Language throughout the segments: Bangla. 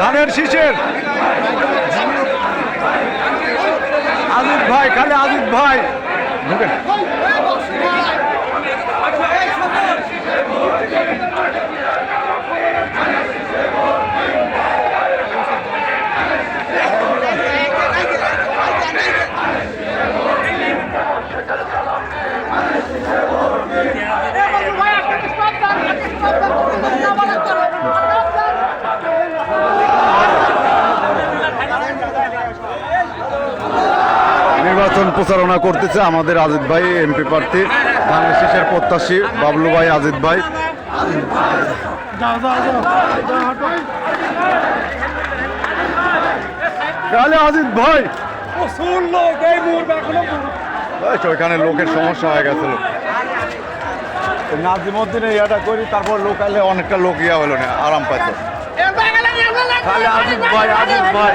ধানের শীষের। আজিদ ভাই খালি আজিদ ভাই। নির্বাচন প্রচারণা করতেছে আমাদের আজিদ ভাই, এমপি প্রার্থী। ধানের শীষের প্রত্যাশী বাবলু ভাই আজিদ ভাই। তাহলে আজিদ ভাই। এখানে লোকের সমস্যা হয়ে গেছিল নাজিমুদ্দিনে ইয়াটা করি, তারপর লোক আলে অনেকটা লোক ইয়া হলো না, আরাম পাইতো। খালি আজিজ ভাই আজিদ ভাই।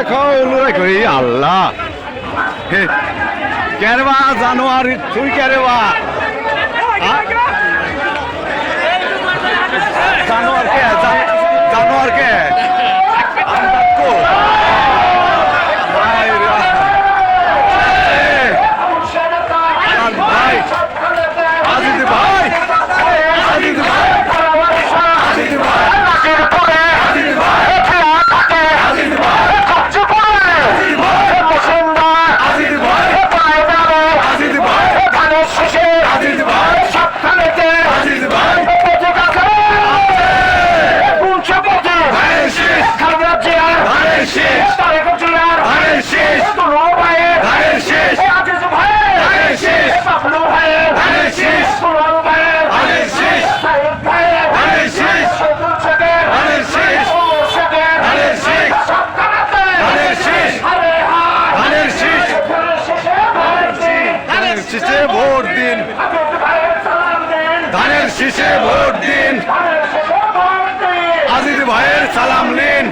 এক হও, আল্লাহ। কেরবা জানুয়ারি তুই কেরবা। জানোয়ার কে জান- জানোয়ার কে শীষে ভোট দিন। ধানের শীষে ভোট দিন। আজিদ ভাইয়ের সালাম নিন।